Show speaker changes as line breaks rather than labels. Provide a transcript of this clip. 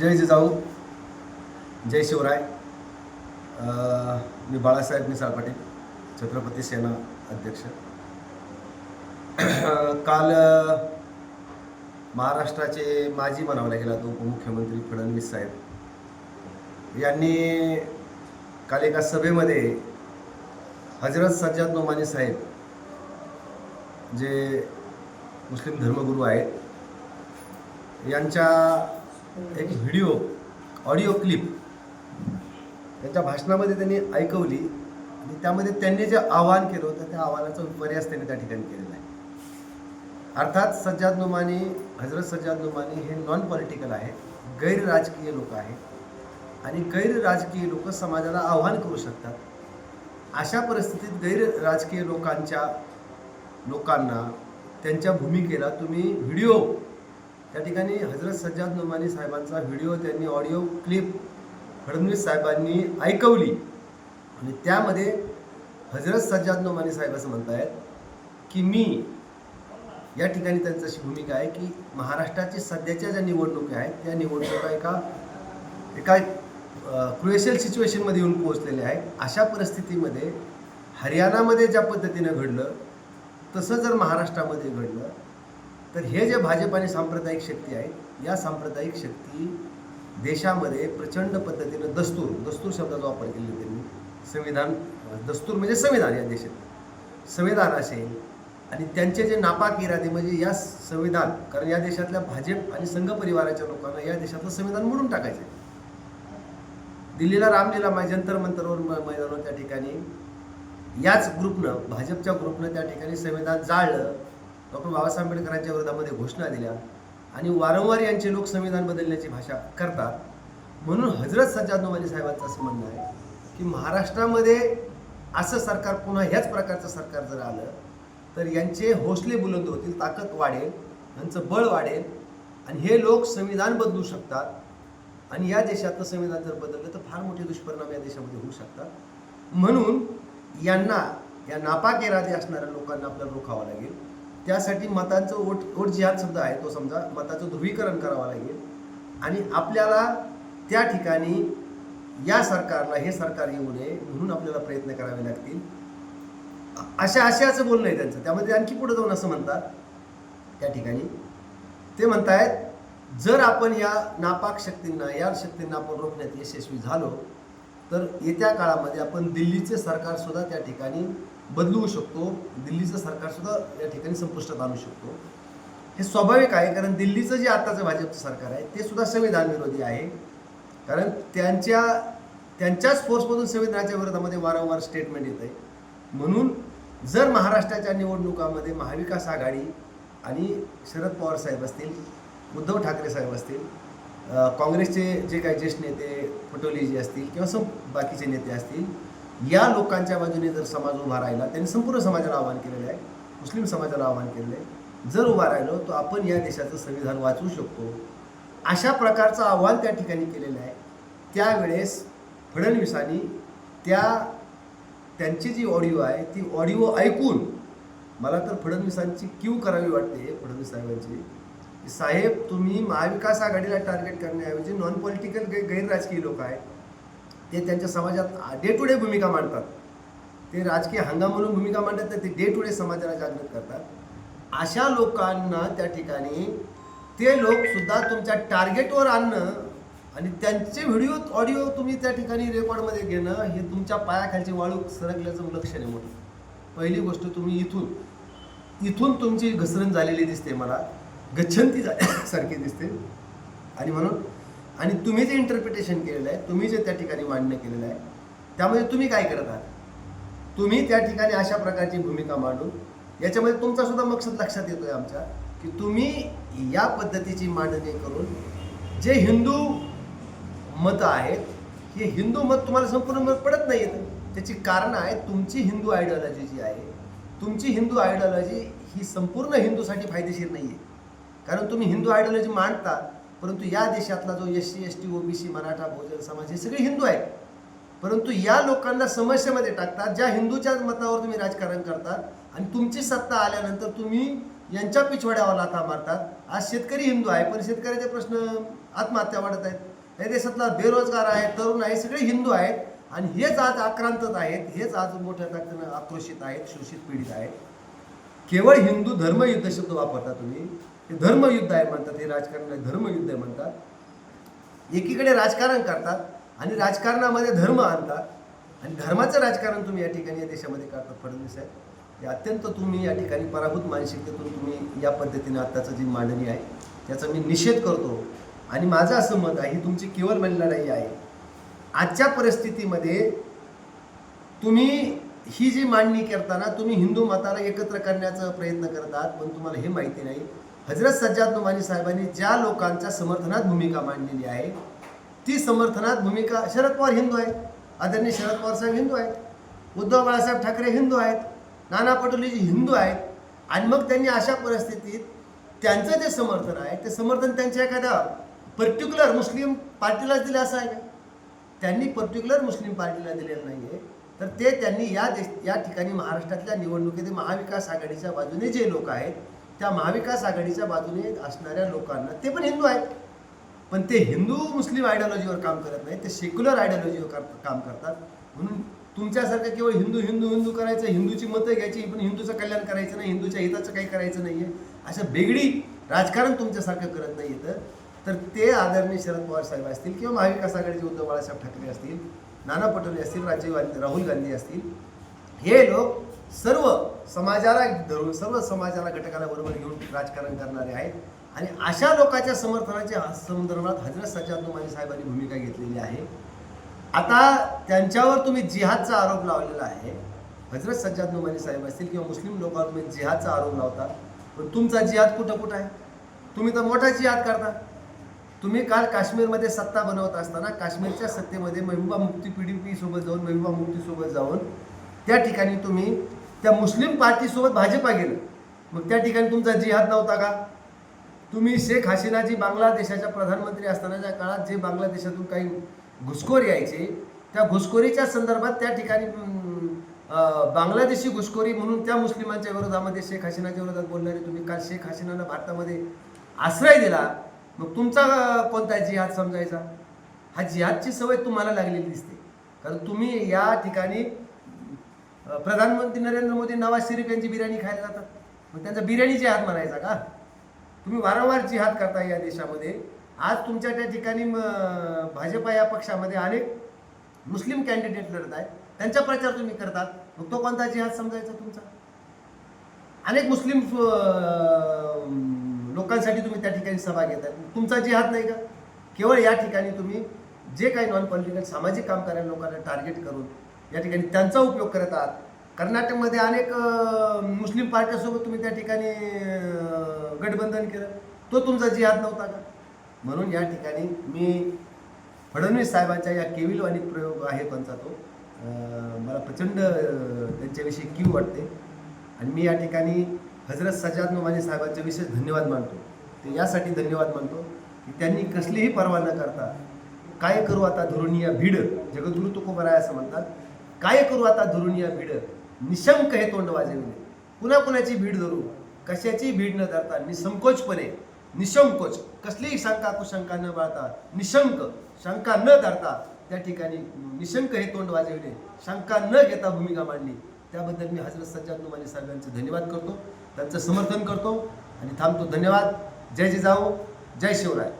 जय जिजाऊ जय शिवराय. मी बाळासाहेब मिसाळ पाटील छत्रपती सेना अध्यक्ष. काल महाराष्ट्राचे माजी म्हणावं गेला तो उपमुख्यमंत्री फडणवीस साहेब. यांनी काल एका सभेमध्ये हजरत सज्जाद नोमानी साहेब जे मुस्लिम धर्मगुरू आहेत यांच्या एक व्हिडिओ ऑडिओ क्लिप त्यांच्या भाषणामध्ये त्यांनी ऐकवली आणि त्यामध्ये त्यांनी जे आवाहन केलं होतं त्या आव्हानाचा विपर्यास त्यांनी त्या ठिकाणी केलेला आहे. अर्थात सज्जाद नुमानी हजरत सज्जाद नुमानी हे नॉन पॉलिटिकल आहेत गैर राजकीय लोक आहेत. आणि गैर राजकीय लोक समाजाला आव्हान करू शकतात. अशा परिस्थितीत गैर राजकीय लोकांच्या लोकांना त्यांच्या भूमिकेला तुम्ही व्हिडिओ त्या ठिकाणी हजरत सज्जाद नुमानी साहेबांचा व्हिडिओ त्यांनी ऑडिओ क्लिप फडणवीस साहेबांनी ऐकवली. आणि त्यामध्ये हजरत सज्जाद नुमानी साहेब असं म्हणतायत की मी या ठिकाणी त्यांची अशी भूमिका आहे की महाराष्ट्राची सध्याच्या ज्या निवडणुका आहेत त्या निवडणुका एका एका क्रुएशियल सिच्युएशनमध्ये येऊन पोहोचलेल्या आहेत. अशा परिस्थितीमध्ये हरियाणामध्ये ज्या पद्धतीनं घडलं तसं जर महाराष्ट्रामध्ये घडलं तर हे जे भाजप आणि सांप्रदायिक शक्ती आहेत या सांप्रदायिक शक्ती देशामध्ये प्रचंड पद्धतीनं दस्तूर दस्तूर शब्दाचा वापर केलेला त्यांनी. संविधान दस्तूर म्हणजे संविधान या देशात. संविधान असेल आणि त्यांचे जे नापाक इरादे म्हणजे या संविधान कारण या देशातल्या भाजप आणि संघ परिवाराच्या लोकांना या देशातलं संविधान मोडून टाकायचं आहे. दिल्लीला रामलीला मै जंतर मंतरवर मैदानावर त्या ठिकाणी याच ग्रुपनं भाजपच्या ग्रुपनं त्या ठिकाणी संविधान जाळलं. डॉक्टर बाबासाहेब आंबेडकरांच्या विरोधामध्ये घोषणा दिल्या आणि वारंवार यांचे लोक संविधान बदलण्याची भाषा करतात. म्हणून हजरत सज्जाद नोमानी साहेबांचं असं म्हणणं आहे की महाराष्ट्रामध्ये असं सरकार पुन्हा ह्याच प्रकारचं सरकार जर आलं तर यांचे हौसले बुलंद होतील ताकद वाढेल यांचं बळ वाढेल आणि हे लोक संविधान बदलू शकतात. आणि या देशातलं संविधान जर बदललं तर फार मोठे दुष्परिणाम या देशामध्ये होऊ शकतात. म्हणून यांना या नापाक इरादे असणाऱ्या लोकांना आपल्याला रोखावं लागेल. त्यासाठी मतांचं ओट ओट जिहाद शब्द आहे तो समजा मताचं ध्रुवीकरण करावं लागेल. आणि आपल्याला त्या ठिकाणी या सरकारला हे सरकार येऊ नये म्हणून आपल्याला प्रयत्न करावे लागतील. अशा आशयाचं बोलणं आहे त्यांचं. त्यामध्ये आणखी पुढे जाऊन असं म्हणतात. त्या ठिकाणी ते म्हणतायत जर आपण या नापाक शक्तींना या शक्तींना आपण रोखण्यात यशस्वी झालो तर येत्या काळामध्ये आपण दिल्लीचे सरकारसुद्धा त्या ठिकाणी बदलू शकतो. दिल्लीचं सरकारसुद्धा या ठिकाणी संपुष्टात आणू शकतो. हे स्वाभाविक आहे कारण दिल्लीचं जे आत्ताचं भाजपचं सरकार आहे ते सुद्धा संविधान विरोधी आहे. कारण त्यांच्या त्यांच्याच फोर्समधून संविधानाच्या विरोधामध्ये वारंवार स्टेटमेंट येत आहे म्हणून जर महाराष्ट्राच्या निवडणुकामध्ये महाविकास आघाडी आणि शरद पवार साहेब असतील उद्धव ठाकरे साहेब असतील काँग्रेसचे जे काही ज्येष्ठ नेते पटोलेजी असतील किंवा सं बाकीचे नेते असतील या लोकांच्या बाजूने जर समाज उभा राहिला त्यांनी संपूर्ण समाजाला आवाहन केलेलं आहे मुस्लिम समाजाला आवाहन केलेलं आहे. जर उभा राहिलो तर आपण या देशाचं संविधान वाचवू शकतो. अशा प्रकारचं आव्हान त्या ठिकाणी केलेलं आहे. त्यावेळेस फडणवीसांनी त्या त्यांची जी ऑडिओ आहे ती ऑडिओ ऐकून मला तर फडणवीसांची क्यू करावी वाटते फडणवीस साहेबांची. की साहेब तुम्ही महाविकास आघाडीला टार्गेट करण्याऐवजी नॉन पॉलिटिकल गैरराजकीय गैर राजकीय लोक आहेत. ते त्यांच्या समाजात डे टू डे भूमिका मांडतात. ते राजकीय हंगाम म्हणून भूमिका मांडतात तर ते डे टू डे समाजाला जागृत करतात. अशा लोकांना त्या ठिकाणी ते लोकसुद्धा तुमच्या टार्गेटवर आणणं आणि त्यांचे व्हिडिओ ऑडिओ तुम्ही त्या ठिकाणी रेकॉर्डमध्ये घेणं हे तुमच्या पायाखालची वाळू सरकल्याचं लक्षण आहे मोठं. पहिली गोष्ट तुम्ही इथून इथून तुमची घसरण झालेली दिसते मला. गच्छंती झाल्यासारखी दिसते. आणि म्हणून आणि तुम्ही जे इंटरप्रिटेशन केलेलं आहे तुम्ही जे त्या ठिकाणी मांडणं केलेलं आहे. त्यामध्ये तुम्ही काय करत आहात? तुम्ही त्या ठिकाणी अशा प्रकारची भूमिका मांडून याच्यामध्ये तुमचा सुद्धा मकसद लक्षात येतो आहे आमच्या की तुम्ही या पद्धतीची मांडणी करून जे हिंदू मतं आहेत हे हिंदू मत तुम्हाला संपूर्ण मत पडत नाही त्याची कारणं आहेत तुमची हिंदू आयडिओलॉजी जी आहे तुमची हिंदू आयडिओलॉजी ही संपूर्ण हिंदूसाठी फायदेशीर नाही आहे कारण तुम्ही हिंदू आयडिओलॉजी मांडता परंतु या देशातला जो S C S T OBC Maratha बहुजन समाज हे सगळे हिंदू आहेत. परंतु या लोकांना समस्येमध्ये टाकतात ज्या हिंदूच्या मतावर तुम्ही राजकारण करतात आणि तुमची सत्ता आल्यानंतर तुम्ही यांच्या पिछवाड्यावर लाथा मारतात. आज शेतकरी हिंदू आहे पण शेतकऱ्याचे प्रश्न आत्महत्या वाढत आहेत. या देशातला बेरोजगार आहे तरुण आहे सगळे हिंदू आहेत. आणि हेच आज आक्रांतच आहेत हेच आज मोठ्या ताकदीनं आक्रोशित आहेत शोषित पीडित आहेत. केवळ हिंदू धर्मयुद्ध शब्द वापरता तुम्ही. हे धर्मयुद्ध आहे म्हणतात हे राजकारण धर्मयुद्ध आहे म्हणतात. एकीकडे राजकारण करतात आणि राजकारणामध्ये धर्म आणतात. आणि धर्माचं राजकारण तुम्ही या ठिकाणी या देशामध्ये करतात फडणवीस साहेब? हे अत्यंत तुम्ही या ठिकाणी पराभूत मानसिकतेतून तुम्ही या पद्धतीने आत्ताचं जी मांडणी आहे त्याचा मी निषेध करतो. आणि माझं असं मत आहे ही तुमची केवळ नाही आहे. आजच्या परिस्थितीमध्ये तुम्ही ही जी मांडणी करताना तुम्ही हिंदू मताला एकत्र करण्याचा प्रयत्न करतात पण तुम्हाला हे माहिती नाही. हजरत सज्जाद नुमानी साहेबांनी ज्या लोकांच्या समर्थनात भूमिका मांडलेली आहे ती समर्थनात भूमिका शरद पवार हिंदू आहेत आदरणीय शरद पवार साहेब हिंदू आहेत उद्धव बाळासाहेब ठाकरे हिंदू आहेत नाना पटोलेजी हिंदू आहेत आणि मग त्यांनी अशा परिस्थितीत त्यांचं जे समर्थन आहे ते समर्थन त्यांच्या एखाद्या पर्टिक्युलर मुस्लिम पार्टीलाच दिलं असं आहे का? त्यांनी पर्टिक्युलर मुस्लिम पार्टीला दिलेलं नाही आहे तर ते त्यांनी या देश या ठिकाणी महाराष्ट्रातल्या निवडणुकीत महाविकास आघाडीच्या बाजूने जे लोक आहेत त्या महाविकास आघाडीच्या बाजूने असणाऱ्या लोकांना ते पण हिंदू आहेत. पण ते हिंदू मुस्लिम आयडियॉलॉजीवर काम करत नाही ते सेक्युलर आयडियॉलॉजीवर कर- काम करतात. म्हणून तुमच्यासारखं केवळ हिंदू हिंदू हिंदू करायचं हिंदूची मतं घ्यायची पण हिंदूचं कल्याण करायचं नाही हिंदूच्या हिताचं काही करायचं नाही आहे असं बेगडी राजकारण तुमच्यासारखं करत नाही येतं तर ते आदरणीय शरद पवार साहेब असतील किंवा महाविकास आघाडीचे उद्धव बाळासाहेब ठाकरे असतील नाना पटोले असतील राजीव गांधी राहुल गांधी असतील हे लोक सर्व समाजाला धरून सर्व समाजाला घटकाला बरोबर घेऊन राजकारण करणारे आहेत. आणि अशा लोकांच्या समर्थनाच्या संदर्भात हजरत सज्जाद नुमानी साहेबांनी भूमिका घेतलेली आहे. आता त्यांच्यावर तुम्ही जिहादचा आरोप लावलेला आहे. हजरत सज्जाद नुमानी साहेब असतील किंवा मुस्लिम लोकांवर तुम्ही जिहादचा आरोप लावता पण तुमचा जिहाद कुठं कुठं आहे? तुम्ही तर मोठा जिहाद करता. तुम्ही काल काश्मीरमध्ये सत्ता बनवत असताना काश्मीरच्या सत्तेमध्ये महबूबा मुक्ती पी डी पी सोबत जाऊन महबूबा मुक्तीसोबत जाऊन त्या ठिकाणी तुम्ही त्या मुस्लिम पार्टीसोबत भाजपा गेलं. मग त्या ठिकाणी तुमचा जिहाद नव्हता का? तुम्ही शेख हसीनाजी बांगलादेशाच्या प्रधानमंत्री असतानाच्या काळात जे बांगलादेशातून काही घुसखोर यायचे त्या घुसखोरीच्या संदर्भात त्या ठिकाणी बांगलादेशी घुसखोरी म्हणून त्या मुस्लिमांच्या विरोधामध्ये शेख हसीनाच्या विरोधात बोलणारे तुम्ही काल शेख हसीनानं भारतामध्ये आश्रय दिला. मग तुमचा कोणता जिहाद समजायचा? हा जिहादची सवय तुम्हाला लागलेली दिसते. कारण तुम्ही या ठिकाणी प्रधानमंत्री नरेंद्र मोदी नवाज शरीफ यांची बिर्याणी खायला जातात. मग त्यांचा बिर्याणी जिहाद म्हणायचा का? तुम्ही वारंवार जिहाद करता या देशामध्ये. आज तुमच्या त्या ठिकाणी भाजपा या पक्षामध्ये अनेक मुस्लिम कॅन्डिडेट लढत आहेत. त्यांचा प्रचार तुम्ही करतात. मग तो कोणता जिहाद समजायचा तुमचा? अनेक मुस्लिम लोकांसाठी तुम्ही त्या ठिकाणी सभा घेतात तुमचा जिहाद नाही का? केवळ या ठिकाणी तुम्ही जे काही नॉन पॉलिटिकल सामाजिक काम करणाऱ्या लोकांना टार्गेट करून या ठिकाणी त्यांचा उपयोग करत आहात. कर्नाटकमध्ये अनेक मुस्लिम पार्ट्यासोबत तुम्ही त्या ठिकाणी गठबंधन केलं. तो तुमचा जिहाद नव्हता का? म्हणून या ठिकाणी मी फडणवीस साहेबांच्या या केविलवाणी प्रयोग आहे त्यांचा तो मला प्रचंड त्यांच्याविषयी कीव वाटते. आणि मी या ठिकाणी हजरत सजाद नुमानी साहेबांचे विशेष धन्यवाद मानतो. ते यासाठी धन्यवाद मानतो की त्यांनी कसलीही पर्वा न करता काय करू आता धुरुनिया भीड? जगद्गुरु तुकोबराय असं म्हणतात. काय करू आता धुरुनिया भीड? निशंक हे तोंड वाजविले पुन्हा कुणाची भीड धरू? कशाची भीड न धरता निसंकोचपणे निशंकोच. कसलीही शंका कुशंका न बाळता निशंक. शंका न धरता त्या ठिकाणी निशंक हे तोंड वाजविले शंका न घेता भूमिका मांडली. त्याबद्दल मी हजरत सज्जाद नुमानी साहेबांचे धन्यवाद करतो. त्यांचं समर्थन करतो. आणि थांबतो. धन्यवाद. जय जिजाऊ. जय शिवराय.